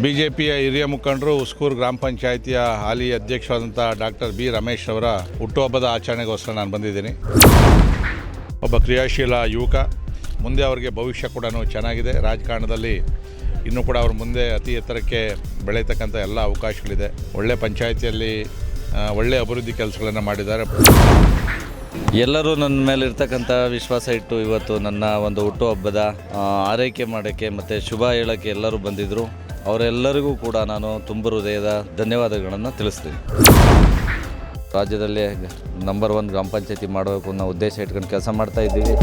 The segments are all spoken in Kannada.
ಬಿ ಜೆ ಪಿಯ ಹಿರಿಯ ಮುಖಂಡರು ಉಸ್ಕೂರು ಗ್ರಾಮ ಪಂಚಾಯಿತಿಯ ಹಾಲಿ ಅಧ್ಯಕ್ಷರಾದಂಥ ಡಾಕ್ಟರ್ ಬಿ ರಮೇಶ್ ಅವರ ಹುಟ್ಟುಹಬ್ಬದ ಆಚರಣೆಗೋಸ್ಕರ ನಾನು ಬಂದಿದ್ದೀನಿ. ಒಬ್ಬ ಕ್ರಿಯಾಶೀಲ ಯುವಕ, ಮುಂದೆ ಅವರಿಗೆ ಭವಿಷ್ಯ ಕೂಡ ಚೆನ್ನಾಗಿದೆ. ರಾಜಕಾರಣದಲ್ಲಿ ಇನ್ನೂ ಕೂಡ ಅವ್ರ ಮುಂದೆ ಅತಿ ಎತ್ತರಕ್ಕೆ ಬೆಳೀತಕ್ಕಂಥ ಎಲ್ಲ ಅವಕಾಶಗಳಿದೆ. ಒಳ್ಳೆ ಪಂಚಾಯಿತಿಯಲ್ಲಿ ಒಳ್ಳೆ ಅಭಿವೃದ್ಧಿ ಕೆಲಸಗಳನ್ನು ಮಾಡಿದ್ದಾರೆ. ಎಲ್ಲರೂ ನನ್ನ ಮೇಲೆ ಇರ್ತಕ್ಕಂಥ ವಿಶ್ವಾಸ ಇಟ್ಟು ಇವತ್ತು ನನ್ನ ಒಂದು ಹುಟ್ಟುಹಬ್ಬದ ಆರೈಕೆ ಮಾಡೋಕ್ಕೆ ಮತ್ತು ಶುಭ ಹೇಳೋಕ್ಕೆ ಎಲ್ಲರೂ ಬಂದಿದ್ದರು ಅವರೆಲ್ಲರಿಗೂ ಕೂಡ ನಾನು ತುಂಬ ಹೃದಯದ ಧನ್ಯವಾದಗಳನ್ನು ತಿಳಿಸ್ತೀನಿ. ರಾಜ್ಯದಲ್ಲಿ ನಂಬರ್ ಒನ್ ಗ್ರಾಮ ಪಂಚಾಯತಿ ಮಾಡಬೇಕು ಅನ್ನೋ ಉದ್ದೇಶ ಇಟ್ಕೊಂಡು ಕೆಲಸ ಮಾಡ್ತಾ ಇದ್ದೀವಿ.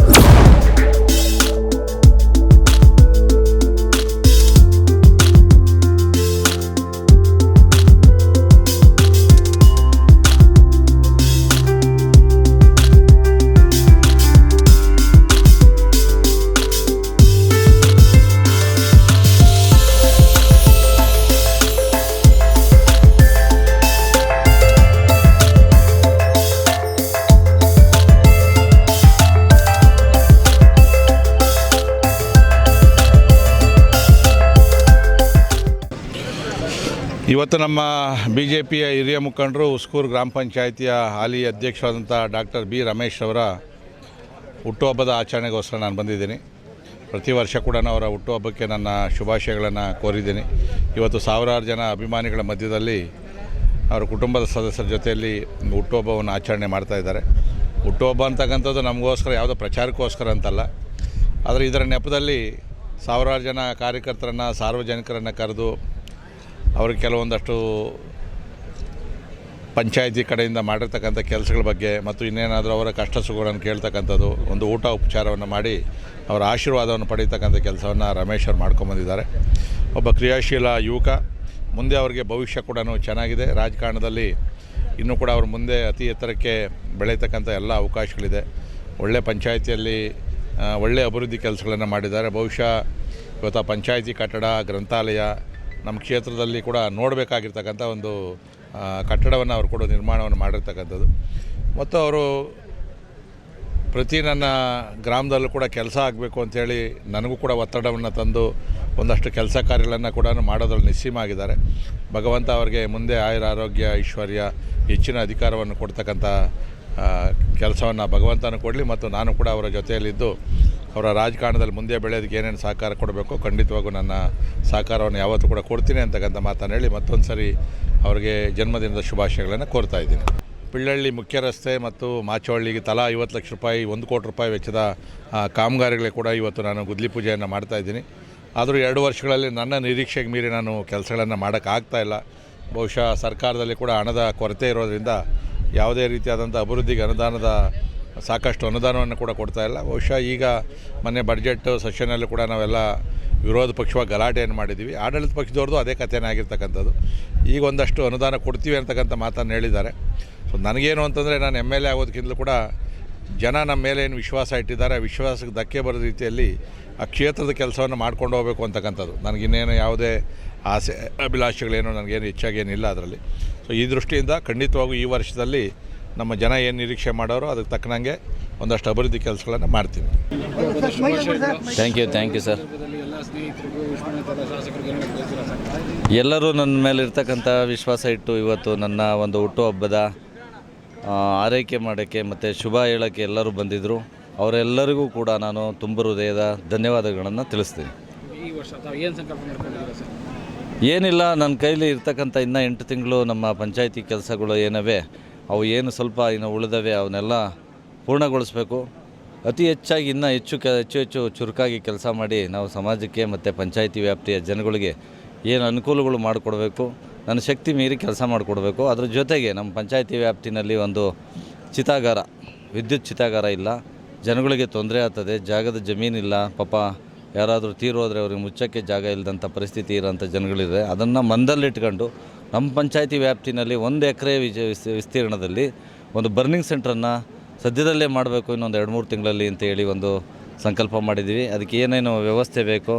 ಇವತ್ತು ನಮ್ಮ ಬಿ ಜೆ ಪಿಯ ಹಿರಿಯ ಮುಖಂಡರು ಉಸ್ಕೂರು ಗ್ರಾಮ ಪಂಚಾಯಿತಿಯ ಹಾಲಿ ಅಧ್ಯಕ್ಷರಾದಂಥ ಡಾಕ್ಟರ್ ಬಿ ರಮೇಶ್ ಅವರ ಹುಟ್ಟುಹಬ್ಬದ ಆಚರಣೆಗೋಸ್ಕರ ನಾನು ಬಂದಿದ್ದೀನಿ. ಪ್ರತಿ ವರ್ಷ ಕೂಡ ಅವರ ಹುಟ್ಟುಹಬ್ಬಕ್ಕೆ ನನ್ನ ಶುಭಾಶಯಗಳನ್ನು ಕೋರಿದ್ದೀನಿ. ಇವತ್ತು ಸಾವಿರಾರು ಜನ ಅಭಿಮಾನಿಗಳ ಮಧ್ಯದಲ್ಲಿ ಅವರ ಕುಟುಂಬದ ಸದಸ್ಯರ ಜೊತೆಯಲ್ಲಿ ಹುಟ್ಟುಹಬ್ಬವನ್ನು ಆಚರಣೆ ಮಾಡ್ತಾ ಇದ್ದಾರೆ. ಹುಟ್ಟುಹಬ್ಬ ಅಂತಕ್ಕಂಥದ್ದು ನಮಗೋಸ್ಕರ ಯಾವುದೋ ಪ್ರಚಾರಕ್ಕೋಸ್ಕರ ಅಂತಲ್ಲ. ಆದರೆ ಇದರ ನೆಪದಲ್ಲಿ ಸಾವಿರಾರು ಜನ ಕಾರ್ಯಕರ್ತರನ್ನು, ಸಾರ್ವಜನಿಕರನ್ನು ಕರೆದು ಅವ್ರಿಗೆ ಕೆಲವೊಂದಷ್ಟು ಪಂಚಾಯತಿ ಕಡೆಯಿಂದ ಮಾಡಿರ್ತಕ್ಕಂಥ ಕೆಲಸಗಳ ಬಗ್ಗೆ ಮತ್ತು ಇನ್ನೇನಾದರೂ ಅವರ ಕಷ್ಟ ಸುಖಗಳನ್ನು ಕೇಳ್ತಕ್ಕಂಥದ್ದು, ಒಂದು ಊಟ ಉಪಚಾರವನ್ನು ಮಾಡಿ ಅವರ ಆಶೀರ್ವಾದವನ್ನು ಪಡೀತಕ್ಕಂಥ ಕೆಲಸವನ್ನು ರಮೇಶ್ ಅವರು ಮಾಡ್ಕೊಂಬಂದಿದ್ದಾರೆ. ಒಬ್ಬ ಕ್ರಿಯಾಶೀಲ ಯುವಕ, ಮುಂದೆ ಅವರಿಗೆ ಭವಿಷ್ಯ ಕೂಡ ಚೆನ್ನಾಗಿದೆ. ರಾಜಕಾರಣದಲ್ಲಿ ಇನ್ನೂ ಕೂಡ ಅವ್ರ ಮುಂದೆ ಅತಿ ಎತ್ತರಕ್ಕೆ ಬೆಳೀತಕ್ಕಂಥ ಎಲ್ಲ ಅವಕಾಶಗಳಿದೆ. ಒಳ್ಳೆ ಪಂಚಾಯಿತಿಯಲ್ಲಿ ಒಳ್ಳೆ ಅಭಿವೃದ್ಧಿ ಕೆಲಸಗಳನ್ನು ಮಾಡಿದ್ದಾರೆ. ಬಹುಶಃ ಇವತ್ತು ಪಂಚಾಯಿತಿ ಕಟ್ಟಡ, ಗ್ರಂಥಾಲಯ ನಮ್ಮ ಕ್ಷೇತ್ರದಲ್ಲಿ ಕೂಡ ನೋಡಬೇಕಾಗಿರ್ತಕ್ಕಂಥ ಒಂದು ಕಟ್ಟಡವನ್ನು ಅವರು ಕೂಡ ನಿರ್ಮಾಣವನ್ನು ಮಾಡಿರ್ತಕ್ಕಂಥದ್ದು. ಮತ್ತು ಅವರು ಪ್ರತಿ ನನ್ನ ಗ್ರಾಮದಲ್ಲೂ ಕೂಡ ಕೆಲಸ ಆಗಬೇಕು ಅಂಥೇಳಿ ನನಗೂ ಕೂಡ ಒತ್ತಡವನ್ನು ತಂದು ಒಂದಷ್ಟು ಕೆಲಸ ಕಾರ್ಯಗಳನ್ನು ಕೂಡ ಮಾಡೋದ್ರಲ್ಲಿ ನಿಸ್ಸೀಮ ಆಗಿದ್ದಾರೆ. ಭಗವಂತ ಅವರಿಗೆ ಮುಂದೆ ಆಯುರ ಆರೋಗ್ಯ, ಐಶ್ವರ್ಯ, ಹೆಚ್ಚಿನ ಅಧಿಕಾರವನ್ನು ಕೊಡ್ತಕ್ಕಂಥ ಕೆಲಸವನ್ನು ಭಗವಂತನೂ ಕೊಡಲಿ ಮತ್ತು ನಾನು ಕೂಡ ಅವರ ಜೊತೆಯಲ್ಲಿದ್ದು ಅವರ ರಾಜಕಾರಣದಲ್ಲಿ ಮುಂದೆ ಬೆಳೆಯೋದಕ್ಕೆ ಏನೇನು ಸಹಕಾರ ಕೊಡಬೇಕು, ಖಂಡಿತವಾಗೂ ನನ್ನ ಸಹಕಾರವನ್ನು ಯಾವತ್ತೂ ಕೂಡ ಕೊಡ್ತೀನಿ ಅಂತಕ್ಕಂಥ ಮಾತನ್ನು ಹೇಳಿ ಮತ್ತೊಂದು ಸರಿ ಅವರಿಗೆ ಜನ್ಮದಿನದ ಶುಭಾಶಯಗಳನ್ನು ಕೋರ್ತಾ ಇದ್ದೀನಿ. ಪಿಳ್ಳಳ್ಳಿ ಮುಖ್ಯ ರಸ್ತೆ ಮತ್ತು ಮಾಚವಳ್ಳಿಗೆ ತಲಾ ಐವತ್ತು ಲಕ್ಷ ರೂಪಾಯಿ, ಒಂದು ಕೋಟಿ ರೂಪಾಯಿ ವೆಚ್ಚದ ಕಾಮಗಾರಿಗಳಿಗೆ ಕೂಡ ಇವತ್ತು ನಾನು ಗುದ್ಲಿ ಪೂಜೆಯನ್ನು ಮಾಡ್ತಾ ಇದ್ದೀನಿ. ಆದರೂ ಎರಡು ವರ್ಷಗಳಲ್ಲಿ ನನ್ನ ನಿರೀಕ್ಷೆಗೆ ಮೀರಿ ನಾನು ಕೆಲಸಗಳನ್ನು ಮಾಡೋಕ್ಕಾಗ್ತಾ ಇಲ್ಲ. ಬಹುಶಃ ಸರ್ಕಾರದಲ್ಲಿ ಕೂಡ ಹಣದ ಕೊರತೆ ಇರೋದರಿಂದ ಯಾವುದೇ ರೀತಿಯಾದಂಥ ಅಭಿವೃದ್ಧಿಗೆ ಅನುದಾನದ ಸಾಕಷ್ಟು ಅನುದಾನವನ್ನು ಕೂಡ ಕೊಡ್ತಾ ಇಲ್ಲ. ಬಹುಶಃ ಈಗ ಮೊನ್ನೆ ಬಡ್ಜೆಟ್ ಸೆಷನಲ್ಲಿ ಕೂಡ ನಾವೆಲ್ಲ ವಿರೋಧ ಪಕ್ಷವಾಗಿ ಗಲಾಟೆಯನ್ನು ಮಾಡಿದ್ದೀವಿ. ಆಡಳಿತ ಪಕ್ಷದವ್ರದ್ದು ಅದೇ ಕಥೆನೇ ಆಗಿರ್ತಕ್ಕಂಥದ್ದು. ಈಗ ಒಂದಷ್ಟು ಅನುದಾನ ಕೊಡ್ತೀವಿ ಅಂತಕ್ಕಂಥ ಮಾತನ್ನು ಹೇಳಿದ್ದಾರೆ. ಸೊ ನನಗೇನು ಅಂತಂದರೆ ನಾನು ಎಂ ಎಲ್ ಎ ಆಗೋದಕ್ಕಿಂತಲೂ ಕೂಡ ಜನ ನಮ್ಮ ಮೇಲೆ ಏನು ವಿಶ್ವಾಸ ಇಟ್ಟಿದ್ದಾರೆ, ಆ ವಿಶ್ವಾಸಕ್ಕೆ ಧಕ್ಕೆ ಬರೋ ರೀತಿಯಲ್ಲಿ ಆ ಕ್ಷೇತ್ರದ ಕೆಲಸವನ್ನು ಮಾಡ್ಕೊಂಡು ಹೋಗಬೇಕು ಅಂತಕ್ಕಂಥದ್ದು. ನನಗಿನ್ನೇನು ಯಾವುದೇ ಆಸೆ, ಅಭಿಲಾಷೆಗಳೇನು ನನಗೇನು ಹೆಚ್ಚಾಗೇನಿಲ್ಲ ಅದರಲ್ಲಿ. ಸೊ ಈ ದೃಷ್ಟಿಯಿಂದ ಖಂಡಿತವಾಗೂ ಈ ವರ್ಷದಲ್ಲಿ ನಮ್ಮ ಜನ ಏನು ನಿರೀಕ್ಷೆ ಮಾಡೋರು ಅದಕ್ಕೆ ತಕ್ಕನಂಗೆ ಒಂದಷ್ಟು ಅಭಿವೃದ್ಧಿ ಕೆಲಸಗಳನ್ನು ಮಾಡ್ತೀನಿ thank you thank you sir ಎಲ್ಲರೂ ನನ್ನ ಮೇಲೆ ಇರ್ತಕ್ಕಂಥ ವಿಶ್ವಾಸ ಇಟ್ಟು ಇವತ್ತು ನನ್ನ ಒಂದು ಹುಟ್ಟುಹಬ್ಬದ ಆರೈಕೆ ಮಾಡೋಕ್ಕೆ ಮತ್ತು ಶುಭ ಹೇಳೋಕ್ಕೆ ಎಲ್ಲರೂ ಬಂದಿದ್ದರು ಅವರೆಲ್ಲರಿಗೂ ಕೂಡ ನಾನು ತುಂಬ ಹೃದಯದ ಧನ್ಯವಾದಗಳನ್ನು ತಿಳಿಸ್ತೀನಿ. ಏನಿಲ್ಲ, ನನ್ನ ಕೈಲಿ ಇರ್ತಕ್ಕಂಥ ಇನ್ನೂ ಎಂಟು ತಿಂಗಳು ನಮ್ಮ ಪಂಚಾಯಿತಿ ಕೆಲಸಗಳು ಏನವೆ ಅವು ಏನು ಸ್ವಲ್ಪ ಇನ್ನು ಉಳಿದವೆ ಅವನ್ನೆಲ್ಲ ಪೂರ್ಣಗೊಳಿಸ್ಬೇಕು. ಅತಿ ಹೆಚ್ಚಾಗಿ ಇನ್ನೂ ಹೆಚ್ಚು ಕೆ, ಹೆಚ್ಚು ಹೆಚ್ಚು ಚುರುಕಾಗಿ ಕೆಲಸ ಮಾಡಿ ನಾವು ಸಮಾಜಕ್ಕೆ ಮತ್ತು ಪಂಚಾಯಿತಿ ವ್ಯಾಪ್ತಿಯ ಜನಗಳಿಗೆ ಏನು ಅನುಕೂಲಗಳು ಮಾಡಿಕೊಡ್ಬೇಕು. ನನ್ನ ಶಕ್ತಿ ಮೀರಿ ಕೆಲಸ ಮಾಡಿಕೊಡ್ಬೇಕು. ಅದ್ರ ಜೊತೆಗೆ ನಮ್ಮ ಪಂಚಾಯಿತಿ ವ್ಯಾಪ್ತಿನಲ್ಲಿ ಒಂದು ಚಿತಾಗಾರ, ವಿದ್ಯುತ್ ಚಿತಾಗಾರ ಇಲ್ಲ. ಜನಗಳಿಗೆ ತೊಂದರೆ ಆಗ್ತದೆ, ಜಾಗದ ಜಮೀನಿಲ್ಲ ಪಾಪ ಯಾರಾದರೂ ತೀರೋದ್ರೆ ಅವ್ರಿಗೆ ಮುಚ್ಚಕ್ಕೆ ಜಾಗ ಇಲ್ಲದಂಥ ಪರಿಸ್ಥಿತಿ ಇರೋಂಥ ಜನಗಳಿದೆ ಅದನ್ನು ಮಂದಲ್ಲಿಟ್ಕೊಂಡು ನಮ್ಮ ಪಂಚಾಯಿತಿ ವ್ಯಾಪ್ತಿನಲ್ಲಿ ಒಂದು ಎಕರೆ ವಿಜ ವಿಸ್ತೀರ್ಣದಲ್ಲಿ ಒಂದು ಬರ್ನಿಂಗ್ ಸೆಂಟ್ರನ್ನು ಸದ್ಯದಲ್ಲೇ ಮಾಡಬೇಕು ಇನ್ನೊಂದು ಎರಡು ಮೂರು ತಿಂಗಳಲ್ಲಿ ಅಂತ ಹೇಳಿ ಒಂದು ಸಂಕಲ್ಪ ಮಾಡಿದ್ದೀವಿ. ಅದಕ್ಕೆ ಏನೇನು ವ್ಯವಸ್ಥೆ ಬೇಕೋ,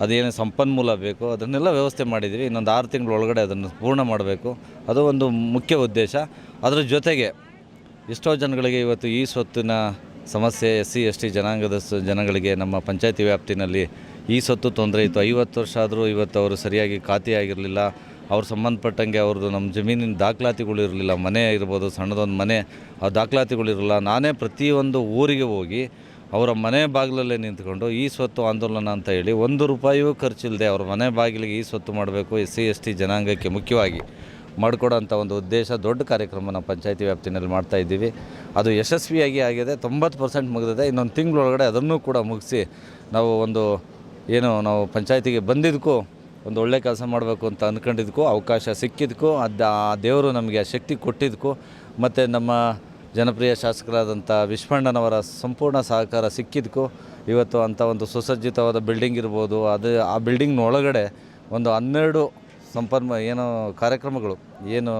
ಅದೇನು ಸಂಪನ್ಮೂಲ ಬೇಕೋ, ಅದನ್ನೆಲ್ಲ ವ್ಯವಸ್ಥೆ ಮಾಡಿದ್ದೀವಿ. ಇನ್ನೊಂದು ಆರು ತಿಂಗಳು ಒಳಗಡೆ ಅದನ್ನು ಪೂರ್ಣ ಮಾಡಬೇಕು. ಅದು ಒಂದು ಮುಖ್ಯ ಉದ್ದೇಶ. ಅದರ ಜೊತೆಗೆ ಎಷ್ಟೋ ಜನಗಳಿಗೆ ಇವತ್ತು ಈ ಸ್ವತ್ತಿನ ಸಮಸ್ಯೆ ಎಸ್ ಸಿ ಎಸ್ ಟಿ ಜನಾಂಗದ ಜನಗಳಿಗೆ ನಮ್ಮ ಪಂಚಾಯತಿ ವ್ಯಾಪ್ತಿನಲ್ಲಿ ಈ ಸ್ವತ್ತು ತೊಂದರೆ ಇತ್ತು. ಐವತ್ತು ವರ್ಷ ಆದರೂ ಇವತ್ತು ಅವರು ಸರಿಯಾಗಿ ಖಾತೆ ಆಗಿರಲಿಲ್ಲ ಅವ್ರು ಸಂಬಂಧಪಟ್ಟಂಗೆ ಅವ್ರದ್ದು ನಮ್ಮ ಜಮೀನಿನ ದಾಖಲಾತಿಗಳು ಇರಲಿಲ್ಲ ಮನೆ ಇರ್ಬೋದು, ಸಣ್ಣದೊಂದು ಮನೆ, ಆ ದಾಖಲಾತಿಗಳಿರಲಿಲ್ಲ. ನಾನೇ ಪ್ರತಿಯೊಂದು ಊರಿಗೆ ಹೋಗಿ ಅವರ ಮನೆ ಬಾಗಿಲಲ್ಲೇ ನಿಂತ್ಕೊಂಡು ಈ ಸ್ವತ್ತು ಆಂದೋಲನ ಅಂತ ಹೇಳಿ ಒಂದು ರೂಪಾಯಿಯೂ ಖರ್ಚಿಲ್ಲದೆ ಅವ್ರ ಮನೆ ಬಾಗಿಲಿಗೆ ಈ ಸ್ವತ್ತು ಮಾಡಬೇಕು ಎಸ್ ಸಿ ಎಸ್ ಟಿ ಜನಾಂಗಕ್ಕೆ ಮುಖ್ಯವಾಗಿ ಮಾಡಿಕೊಡೋಂಥ ಒಂದು ಉದ್ದೇಶ ದೊಡ್ಡ ಕಾರ್ಯಕ್ರಮ ನಾವು ಪಂಚಾಯತಿ ವ್ಯಾಪ್ತಿನಲ್ಲಿ ಮಾಡ್ತಾಯಿದ್ದೀವಿ ಅದು ಯಶಸ್ವಿಯಾಗಿ ಆಗಿದೆ, ತೊಂಬತ್ತು ಪರ್ಸೆಂಟ್ ಮುಗಿದಿದೆ. ಇನ್ನೊಂದು ತಿಂಗಳೊಳಗಡೆ ಅದನ್ನು ಕೂಡ ಮುಗಿಸಿ ನಾವು ಒಂದು ಏನು ನಾವು ಪಂಚಾಯತಿಗೆ ಬಂದಿದ್ದಕ್ಕೂ ಒಂದು ಒಳ್ಳೆ ಕೆಲಸ ಮಾಡಬೇಕು ಅಂತ ಅಂದ್ಕೊಂಡಿದ್ದಕ್ಕೂ ಅವಕಾಶ ಸಿಕ್ಕಿದ್ದಕ್ಕೂ, ಅದು ಆ ದೇವರು ನಮಗೆ ಆ ಶಕ್ತಿ ಕೊಟ್ಟಿದ್ದಕ್ಕೂ, ಮತ್ತು ನಮ್ಮ ಜನಪ್ರಿಯ ಶಾಸಕರಾದಂಥ ವಿಶ್ವಣ್ಣನವರ ಸಂಪೂರ್ಣ ಸಹಕಾರ ಸಿಕ್ಕಿದ್ದಕ್ಕೂ, ಇವತ್ತು ಅಂಥ ಒಂದು ಸುಸಜ್ಜಿತವಾದ ಬಿಲ್ಡಿಂಗ್ ಇರ್ಬೋದು, ಅದು ಆ ಬಿಲ್ಡಿಂಗ್ನ ಒಳಗಡೆ ಒಂದು ಹನ್ನೆರಡು ಸಂಪನ್ಮ ಏನು ಕಾರ್ಯಕ್ರಮಗಳು, ಏನು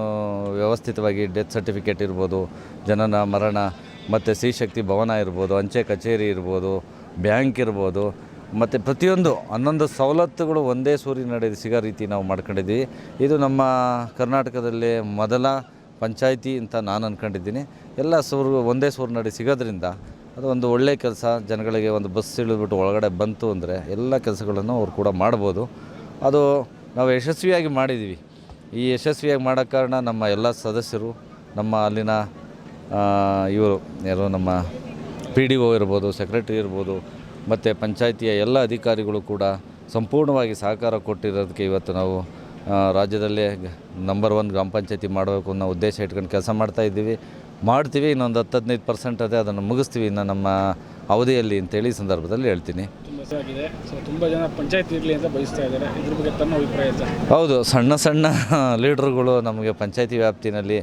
ವ್ಯವಸ್ಥಿತವಾಗಿ ಡೆತ್ ಸರ್ಟಿಫಿಕೇಟ್ ಇರ್ಬೋದು, ಜನನ ಮರಣ, ಮತ್ತು ಶಕ್ತಿ ಭವನ ಇರ್ಬೋದು, ಅಂಚೆ ಕಚೇರಿ ಇರ್ಬೋದು, ಬ್ಯಾಂಕ್ ಇರ್ಬೋದು ಮತ್ತು ಪ್ರತಿಯೊಂದು ಹನ್ನೊಂದು ಸವಲತ್ತುಗಳು ಒಂದೇ ಸೂರಿನಡಿ ಸಿಗೋ ರೀತಿ ನಾವು ಮಾಡ್ಕೊಂಡಿದ್ದೀವಿ. ಇದು ನಮ್ಮ ಕರ್ನಾಟಕದಲ್ಲಿ ಮೊದಲ ಪಂಚಾಯಿತಿ ಅಂತ ನಾನು ಅಂದ್ಕೊಂಡಿದ್ದೀನಿ ಎಲ್ಲ ಸೂರು ಒಂದೇ ಸೂರಿನಡಿ ಸಿಗೋದ್ರಿಂದ ಅದು ಒಂದು ಒಳ್ಳೆಯ ಕೆಲಸ. ಜನಗಳಿಗೆ ಒಂದು ಬಸ್ ಇಳಿದ್ಬಿಟ್ಟು ಒಳಗಡೆ ಬಂತು ಅಂದರೆ ಎಲ್ಲ ಕೆಲಸಗಳನ್ನು ಅವ್ರು ಕೂಡ ಮಾಡ್ಬೋದು. ಅದು ನಾವು ಯಶಸ್ವಿಯಾಗಿ ಮಾಡಿದ್ದೀವಿ. ಈ ಯಶಸ್ವಿಯಾಗಿ ಮಾಡೋ ಕಾರಣ ನಮ್ಮ ಎಲ್ಲ ಸದಸ್ಯರು, ನಮ್ಮ ಅಲ್ಲಿನ ಇವರು ಯಾರು ನಮ್ಮ ಪಿ ಡಿ ಒ ಇರ್ಬೋದು, ಸೆಕ್ರೆಟ್ರಿ ಇರ್ಬೋದು ಮತ್ತು ಪಂಚಾಯಿತಿಯ ಎಲ್ಲ ಅಧಿಕಾರಿಗಳು ಕೂಡ ಸಂಪೂರ್ಣವಾಗಿ ಸಹಕಾರ ಕೊಟ್ಟಿರೋದಕ್ಕೆ ಇವತ್ತು ನಾವು ರಾಜ್ಯದಲ್ಲೇ ನಂಬರ್ ಒನ್ ಗ್ರಾಮ ಪಂಚಾಯತಿ ಮಾಡಬೇಕು ಅನ್ನೋ ಉದ್ದೇಶ ಇಟ್ಕೊಂಡು ಕೆಲಸ ಮಾಡ್ತಾ ಇದ್ದೀವಿ. ಮಾಡ್ತೀವಿ, ಇನ್ನೊಂದು ಹತ್ತು ಹದಿನೈದು ಪರ್ಸೆಂಟ್ ಅದೇ ಅದನ್ನು ಮುಗಿಸ್ತೀವಿ. ಇನ್ನು ನಮ್ಮ ಅವಧಿಯಲ್ಲಿ ಅಂತೇಳಿ ಈ ಸಂದರ್ಭದಲ್ಲಿ ಹೇಳ್ತೀನಿ. ತುಂಬ ಜನ ಪಂಚಾಯತ್ ಇರಲಿ ಅಂತ ಬಯಸ್ತಾ ಇದ್ದಾರೆ. ಇದ್ರ ಬಗ್ಗೆ ತಮ್ಮ ಅಭಿಪ್ರಾಯ ಹೌದು ಸಣ್ಣ ಸಣ್ಣ ಲೀಡ್ರುಗಳು ನಮಗೆ ಪಂಚಾಯತಿ ವ್ಯಾಪ್ತಿನಲ್ಲಿ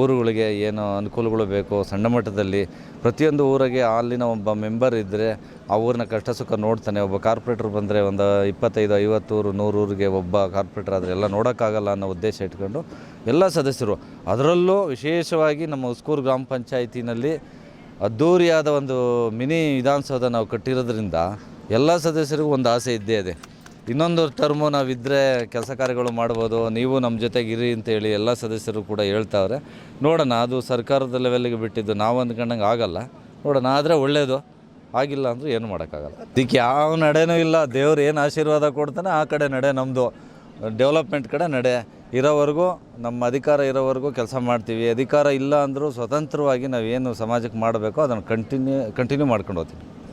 ಊರುಗಳಿಗೆ ಏನು ಅನುಕೂಲಗಳು ಬೇಕು ಸಣ್ಣ ಮಟ್ಟದಲ್ಲಿ ಪ್ರತಿಯೊಂದು ಊರಿಗೆ ಅಲ್ಲಿನ ಒಬ್ಬ ಮೆಂಬರ್ ಇದ್ದರೆ ಆ ಊರಿನ ಕಷ್ಟ ಸುಖ ನೋಡ್ತಾನೆ. ಒಬ್ಬ ಕಾರ್ಪೊರೇಟ್ರ್ ಬಂದರೆ ಒಂದು ಇಪ್ಪತ್ತೈದು ಐವತ್ತೂರು ನೂರು ಊರಿಗೆ ಒಬ್ಬ ಕಾರ್ಪೊರೇಟ್ರ್ ಆದರೆ ಎಲ್ಲ ನೋಡೋಕ್ಕಾಗಲ್ಲ ಅನ್ನೋ ಉದ್ದೇಶ ಇಟ್ಕೊಂಡು ಎಲ್ಲ ಸದಸ್ಯರು. ಅದರಲ್ಲೂ ವಿಶೇಷವಾಗಿ ನಮ್ಮ ಉಸ್ಕೂರು ಗ್ರಾಮ ಪಂಚಾಯತಿನಲ್ಲಿ ಅದ್ಧೂರಿಯಾದ ಒಂದು ಮಿನಿ ವಿಧಾನಸೌಧ ನಾವು ಕಟ್ಟಿರೋದ್ರಿಂದ ಎಲ್ಲ ಸದಸ್ಯರಿಗೂ ಒಂದು ಆಸೆ ಇದ್ದೇ ಇದೆ. ಇನ್ನೊಂದು ಟರ್ಮು ನಾವಿದ್ದರೆ ಕೆಲಸ ಕಾರ್ಯಗಳು ಮಾಡ್ಬೋದು. ನೀವು ನಮ್ಮ ಜೊತೆಗೆ ಇರಿ ಅಂತೇಳಿ ಎಲ್ಲ ಸದಸ್ಯರು ಕೂಡ ಹೇಳ್ತಾವ್ರೆ. ನೋಡೋಣ, ಅದು ಸರ್ಕಾರದ ಲೆವೆಲ್ಗೆ ಬಿಟ್ಟಿದ್ದು ನಾವು ಅಂದ್ಕೊಂಡಂಗೆ ಆಗಲ್ಲ. ನೋಡೋಣ, ಆದರೆ ಒಳ್ಳೆಯದು ಆಗಿಲ್ಲ ಅಂದರೂ ಏನು ಮಾಡೋಕ್ಕಾಗಲ್ಲ. ಅದಕ್ಕೆ ಯಾವ ನಡೆನೂ ಇಲ್ಲ. ದೇವ್ರು ಏನು ಆಶೀರ್ವಾದ ಕೊಡ್ತಾನೆ ಆ ಕಡೆ ನಡೆ ನಮ್ಮದು ಡೆವಲಪ್ಮೆಂಟ್ ಕಡೆ ನಡೆ ಇರೋವರೆಗೂ, ನಮ್ಮ ಅಧಿಕಾರ ಇರೋವರೆಗೂ ಕೆಲಸ ಮಾಡ್ತೀವಿ. ಅಧಿಕಾರ ಇಲ್ಲ ಅಂದರೂ ಸ್ವತಂತ್ರವಾಗಿ ನಾವೇನು ಸಮಾಜಕ್ಕೆ ಮಾಡಬೇಕೋ ಅದನ್ನು ಕಂಟಿನ್ಯೂ ಕಂಟಿನ್ಯೂ ಮಾಡ್ಕೊಂಡು ಹೋಗ್ತೀವಿ.